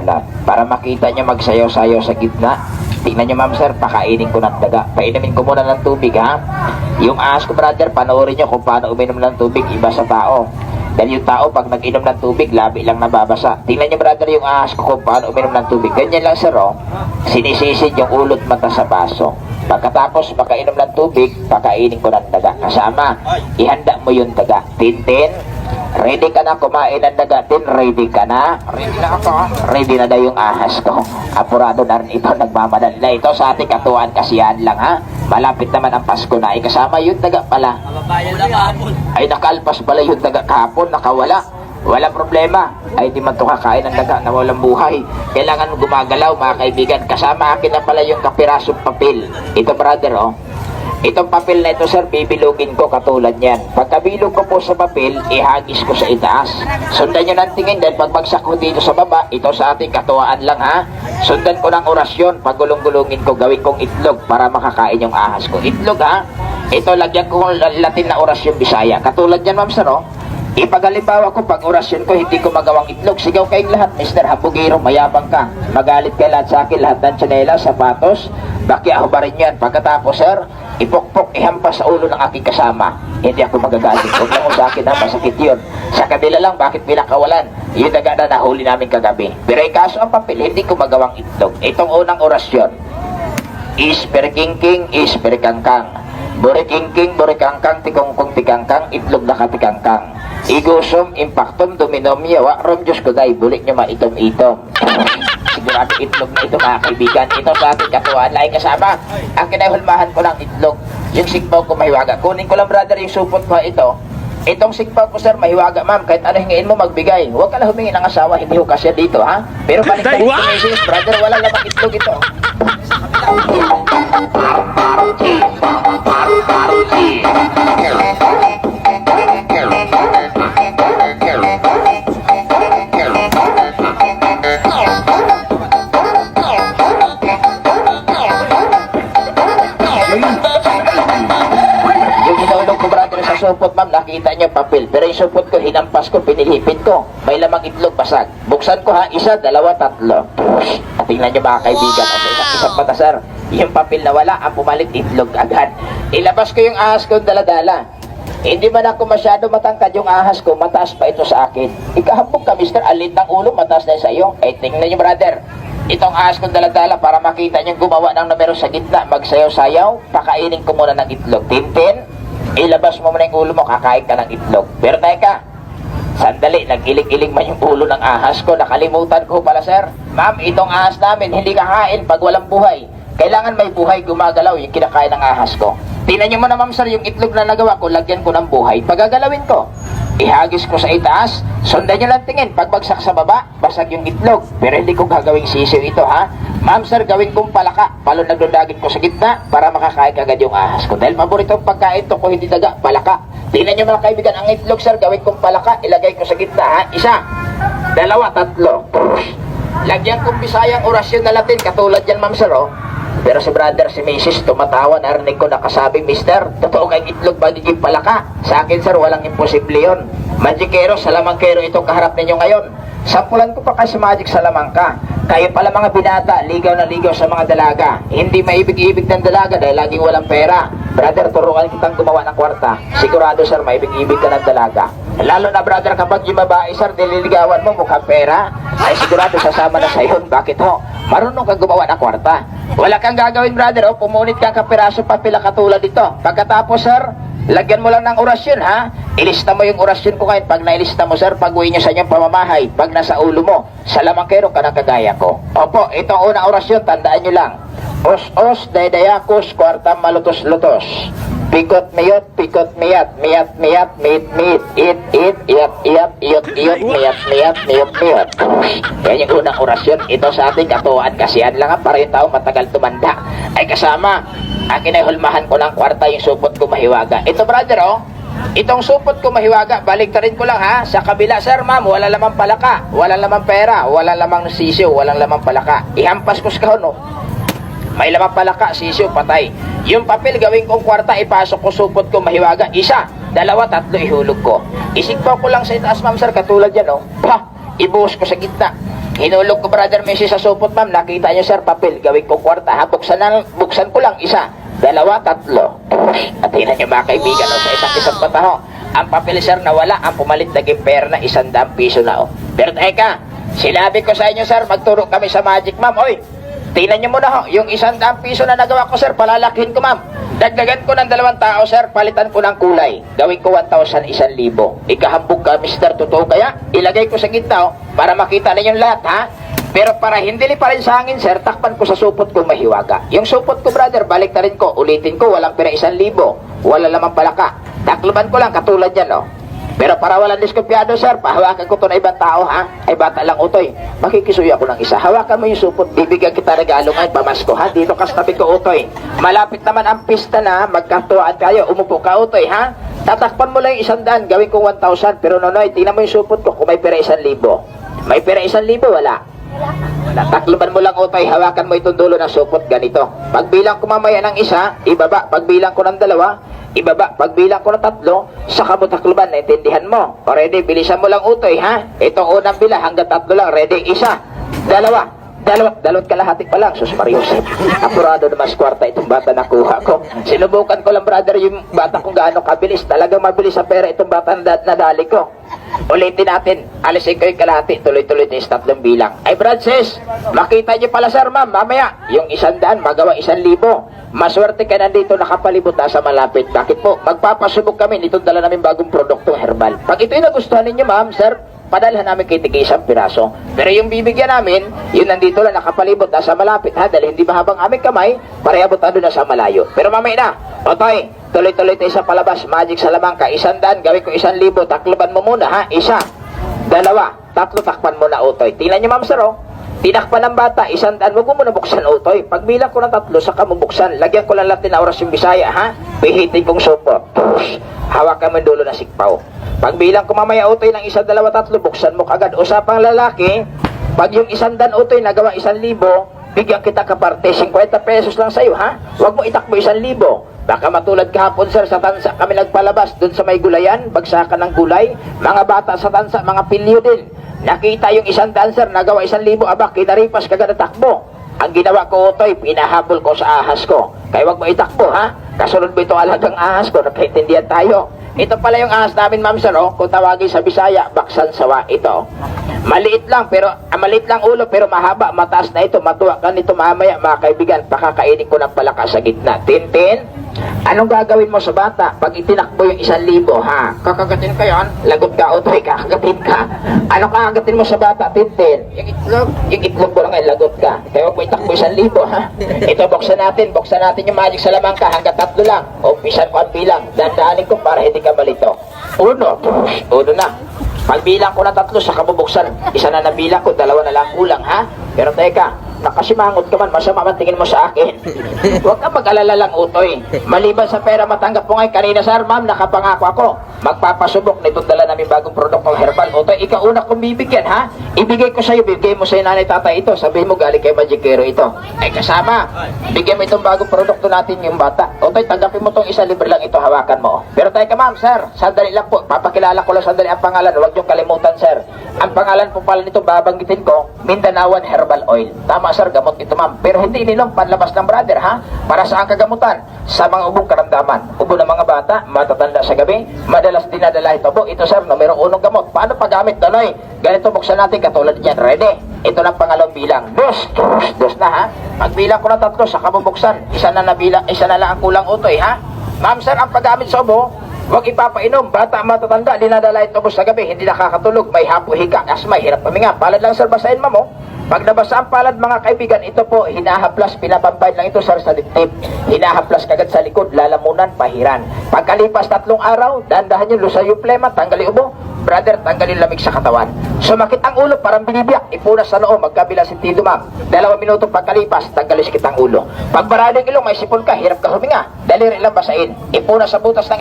dalat. Para makita nyo magsayaw-sayaw sa gitna. Tingnan nyo ma'am sir, pakainin ko ng daga. Painumin ko muna ng tubig ha. Yung ahas ko brother, panoorin nyo kung paano uminom ng tubig iba sa tao. Dahil yung tao pag nag-inom ng tubig, labi lang nababasa. Tingnan nyo brother yung ahas ko kung paano uminom ng tubig. Ganyan lang sir oh. Sinisisid yung ulot mata sa baso. Pagkatapos makainom ng tubig, pakainin ko ng daga. Kasama, ihanda mo yung daga. Tintin, ready ka na kumain ng daga. Tin, ready ka na? Ready na ako. Ready na daw yung ahas ko. Apurado na rin ito, nagmamadali na ito sa ating katuan kasiyahan lang ha. Malapit naman ang Pasko na. Ikasama yung daga pala. Kababayan na kahapon. Ay nakalpas pala yung daga kahapon, nakawala. Walang problema. Ay di man to kakain ng daga na walang buhay. Kailangan gumagalaw mga kaibigan. Kasama akin na pala yung kapirasong papel. Ito brother oh. Itong papel na ito sir, bibilugin ko katulad yan. Pagkabilog ko po sa papel, ihagis ko sa itaas. Sundan nyo ng tingin dahil pagbagsak ko dito sa baba, ito sa ating katuwaan lang ha. Sundan ko ng orasyon, pagulong-gulungin ko, gawin kong itlog para makakain yung ahas ko. Itlog ha. Ito, lagyan ko Latin na orasyon Bisaya. Katulad yan ma'am sir oh. Ipagalimbawa ko pag orasyon ko, hindi ko magawang itlog. Sigaw kayong lahat, Mr. Habugiro, mayabang ka. Magalit kay lahat sa akin, lahat ng tsanela, sapatos, baki ako ba rin yan. Pagkatapos, sir, ipokpok, ihampas sa ulo ng aking kasama. Hindi ako magagalit. Huwag mo sa akin, ha, masakit yun. Sa kabila lang, bakit pinakawalan? Yung daga na nahuli namin kagabi. Pero kaso ang papel, hindi ko magawang itlog. Itong unang orasyon, is perkingking, is perkangkang. Borikingking, borikangkang, tikongkong tikangkang, itlog na katikangkang. Igusom, impactum, dominom, yawa, rom, Diyos ko day, bulit nyo maitom-itom. Sigurado itlog na ito mga kaibigan. Ito sa ating katuwaan, laing kasama. Ang kinahulmahan ko ng itlog, yung sigpaw ko mahiwaga. Kunin ko lang brother yung supot ko ito. Itong sigpaw ko sir, mahiwaga ma'am, kahit ano hingin mo magbigay. Huwag ka lang humingi ng asawa, hindi ko kasya dito ha. Pero balik tayo Wow! ito brother, wala lamang itlog ito. Yung nakita niyo papel. Pero yung supot ko, hinampas ko, pinilipit ko. May lamang itlog basag. Buksan ko ha, isa, dalawa, tatlo. At tingnan niyo mga kaibigan, sa isang isang mata sir, yung papel na wala, ang pumalit itlog agad. Ilabas ko yung ahas ko daladala. Hindi man ako masyado matangkad yung ahas ko, mataas pa ito sa akin. Ikahambog ka, mister, alit ng ulo, mataas na sa iyo. Eh, tingnan niyo brother, Itong ahas kong daladala para makita niyong gumawa ng numero sa gitna, magsayaw-sayaw, pakainin ko muna ng itlog. Tintin, ilabas mo muna yung ulo mo, kakain ka ng itlog. Pero teka, sandali, nag-iling-iling man yung ulo ng ahas ko, nakalimutan ko pala sir. Ma'am, itong ahas namin, hindi kakain pag walang buhay. Kailangan may buhay gumagalaw yung kinakain ng ahas ko. Tingnan niyo muna ma'am sir, yung itlog na nagawa ko, lagyan ko ng buhay. Pagagalawin ko, ihagis ko sa itaas, sundan nyo lang tingin, pagbagsak sa baba, basag yung itlog. Pero hindi ko gagawing sisiw ito ha. Ma'am sir, gawin kong palaka, palon nagdudagin ko sa gitna para makakain agad yung ahas ko. Dahil paborito ang pagkain to ko hindi daga, palaka. Tingnan nyo mga kaibigan, ang itlog sir, gawin kong palaka, ilagay ko sa gitna ha. Isa, dalawa, tatlo. Lagyan kong bisayang orasyon na Latin, katulad yan ma'am sir oh. Pero si brother, si Mrs. tumatawa, narinig ko nakasabi, Mister, totoo kang itlog magiging palaka. Sa akin, sir, walang imposible yon. Magikero, salamangkero itong kaharap ninyo ngayon. Sampulan ko pa kay si Magic Salamangka. Kayo pala mga binata, ligaw na ligaw sa mga dalaga. Hindi maibig-ibig ng dalaga dahil laging walang pera. Brother, turuan kitang gumawa ng kwarta. Sigurado, sir, maibig-ibig ka ng dalaga. Lalo na, brother, kapag yung babae, sir, nililigawan mo mukhang pera, ay sigurado sasama na sa. Bakit ho? Marunong kang gumawa ng kwarta. Wala kang gagawin, brother, o pumunit kang kapiraso papila katulad dito. Pagkatapos, sir, lagyan mo lang ng orasyon, ha? Ilista mo yung orasyon ko ngayon. Pag nailista mo, sir, pag uwi nyo sa inyong pamamahay, pag nasa ulo mo, sa lamangkero ka na kagaya ko. Opo, itong unang orasyon, tandaan nyo lang. Os-os, daydayakos, kwarta malutos-lutos. Pikot miyot, pikot miyat, miyat miyat, mit mit, it it, iyat iyat, iyot iyot, miyat miyat, miyot miyot. Yan yung unang orasyon. Ito sa ating katuwaan kasihan lang ha, para yung tao matagal tumanda. Ay kasama, ang kinahulmahan ko ng kwarta yung supot ko mahiwaga. Ito brother oh, Itong supot ko mahiwaga, balik rin ko lang ha. Sa kabila, sir, ma'am, wala lamang palaka, wala lamang pera, wala lamang sisiw, walang lamang palaka. Ihampas ko sa kahon, oh. May lamang palaka, sisiw, patay. Yung papel gawin kong kwarta, ipasok ko supot ko mahiwaga. Isa, dalawa, tatlo, ihulog ko. Isigpaw ko lang sa itaas, ma'am, sir, katulad yan, oh. Pa, ibuhos ko sa gitna. Hinulog ko brother Messi sa supot ma'am, nakita niyo sir papel, gawin ko kwarta ha, buksan, na, buksan ko lang isa, dalawa, tatlo. At tingnan niyo mga kaibigan, oh, sa isang isang mata ho, ang papel sir nawala, ang pumalit naging pera na isang piso na oh. Pero teka, sinabi ko sa inyo sir, magturo kami sa Magic ma'am, oy, tingnan niyo muna ho, yung isang daang piso na nagawa ko sir, palalakihin ko ma'am. Dagdagan ko ng dalawang tao, sir. Palitan ko ng kulay. Gawin ko 1,000, 1,000. Ikahambog ka, mister. Totoo kaya? Ilagay ko sa gitna, oh, para makita ninyong lahat, ha? Pero para hindi li pa rin sa akin, sir, takpan ko sa supot ko mahiwaga. Yung supot ko, brother, balik na rin ko. Ulitin ko, walang pera 1,000. Wala lamang palaka. Takluban ko lang, katulad yan, oh. Pero para walang diskumpiyado, sir, pahawakan ko to na ibang tao, ha? Ay, bata lang, utoy. Makikisuya ko ng isa. Hawakan mo yung supot. Bibigyan kita regalo ngayon, pamasko, ha? Dito ka sa tabi ko, utoy. Malapit naman ang pista na, magkatuwaan kayo. Umupo ka, utoy, ha? Tatakpan mo lang yung isang daan, gawin ko 1,000. Pero nonoy, tingnan mo yung supot ko kung may pera isang libo. May pera isang libo, wala. Tatakluban mo lang utay, hawakan mo itong dulo ng supot ganito. Pagbilang ko mamaya ng isa, ibaba. Pagbilang ko ng dalawa, ibaba. Pagbilang ko ng tatlo, saka mo takluban, naintindihan mo. O ready, bilisan mo lang utoy, ha? Itong unang bila, hanggang tatlo lang. Ready, isa, dalawa, Dalawa, dalawat kalahati pa lang, sus Marius. Apurado na mas kwarta itong bata na kuha ko. Sinubukan ko lang, brother, yung bata kung gaano kabilis. Talagang mabilis sa pera itong bata na nadali ko. Ulitin natin, alisin ko yung kalahati, tuloy-tuloy sa tatlong bilang. Ay, Brad, sis, makita niyo pala, sir, ma'am, mamaya, yung isang daan, magawa isang libo. Maswerte ka nandito nakapalibot na sa malapit. Bakit po? Magpapasubok kami, nitong dala namin bagong produktong herbal. Pag ito'y nagustuhan ninyo, ma'am, sir, padalhan namin kay tigay isang piraso. Pero yung bibigyan namin, yun nandito lang nakapalibot, nasa malapit ha, dahil hindi mahabang aming kamay, parehabot na nasa malayo. Pero mamaya na, Otoy, tuloy-tuloy tayo sa palabas, magic sa lamangka, isang daan, gawin ko isang libo, takluban mo muna ha, isa, dalawa, tatlo, takpan mo na Otoy. Tingnan niyo ma'am sir, oh. Tinakpan ng bata, isang daan, wag mo muna buksan, Otoy. Pagbilang ko ng tatlo, saka mo buksan. Lagyan ko lang lahat na oras yung Bisaya, ha? Pihitin kong supot. Push. Hawakan mo dulo ng sikpaw. Pagbilang ko mamaya, Otoy, ng isa, dalawa, tatlo, buksan mo kagad. Usapang lalaki, pag yung isang dan, Otoy, nagawa isang libo, bigyan kita kaparte, 50 pesos lang sa'yo, ha? Huwag mo itakbo isang libo. Baka matulad kahapon, sir, sa tansa kami nagpalabas, doon sa may gulayan, bagsakan ng gulay, mga bata sa tansa, mga pilyo din. Nakita yung isang dancer, nagawa isang libo, aba, kinaripas kagad na takbo. Ang ginawa ko, Otoy, pinahabol ko sa ahas ko. Kaya wag mo itakbo, ha? Kasunod mo itong alagang ahas ko, nagkaintindihan tayo. Ito pala yung ahas namin, ma'am, sir, oh. Kung tawagin sa Bisaya, baksan sawa ito. Maliit lang, pero, ah, maliit lang ulo, pero mahaba, mataas na ito. Matuwa ka nito mamaya, mga kaibigan. Pakakainin ko ng palakas sa gitna. Tintin, anong gagawin mo sa bata pag itinakbo yung isang libo, ha? Kakagatin ka yan? Lagot ka, Otoy, kakagatin ka. Ano kakagatin mo sa bata, Tintin? Yung itlog. Yung itlog ko lang ay lagot ka. Kaya huwag mo itakbo isang libo, ha? Ito, buksan natin. Buksan natin yung magic sa lamang ka hanggang tatlo lang. Umpisan ko ang bilang. Dandaanin ko para hindi ka malito. Uno. Uno na. Pagbilang ko na tatlo sa kabubuksan, isa na nabilang ko, dalawa na lang kulang, ha? Pero teka, nakasimangot ka man, masama man tingin mo sa akin. Huwag ka mag-alala lang, Utoy. Maliban sa pera matanggap mo ngayon, kanina, sir, ma'am, nakapangako ako. Magpapasubok nitong dala namin bagong produktong herbal. Utoy, ikaw una kong bibigyan, ha? Ibigay ko sa'yo, bigay mo sa'yo nanay tatay ito. Sabihin mo, galing kay Magikero ito. Ay, kasama. Bigyan mo itong bagong produkto natin yung bata. Utoy, tanggapin mo itong isa libre lang ito, hawakan mo. Pero teka, ma'am, sir, sandali lang po. Papakilala ko lang sandali ang pangalan. Huwag niyong kalimutan, sir. Ang pangalan po pala nito, babanggitin ko, Mindanawan Herbal Oil. Tama, sir, gamot ito, ma'am. Pero hindi ininom, panlabas ng brother, ha? Para saan kagamutan? Sa mga ubong karamdaman. Ubo ng mga bata, matatanda sa gabi, madalas dinadala ito po. Ito, sir, numero unong gamot. Paano paggamit, Danoy? Ganito, buksan natin, katulad niyan. Ready? Ito lang pangalawang bilang. Dos, dos, dos na, ha? Pagbilang ko na tatlo, sa kabubuksan, isa na nabilang, isa na lang ang kulang utoy, ha? Ma'am, sir, ang paggamit sa ubo, Huwag ipapainom. Bata matatanda, dinadala ito sa gabi, hindi nakakatulog, may hapo hika, asma, hirap paminga. Palad lang sir, basahin mo mo. Pag nabasa ang palad mga kaibigan, ito po, hinahaplas, pinapambayad lang ito sir sa diptip. Hinahaplas kagad sa likod, lalamunan, pahiran. Pagkalipas tatlong araw, dandahan yung lusay yung plema, tanggalin ubo. Brother, tanggalin lamig sa katawan. Sumakit ang ulo, parang binibiyak. Ipunas sa noo, magkabila sentido ma'am. Dalawang minuto pagkalipas, tanggalin sakit ang ulo. Pag maraming ilong, may sipon ka, hirap ka huminga. Daliri lang basain. Ipunas sa butas ng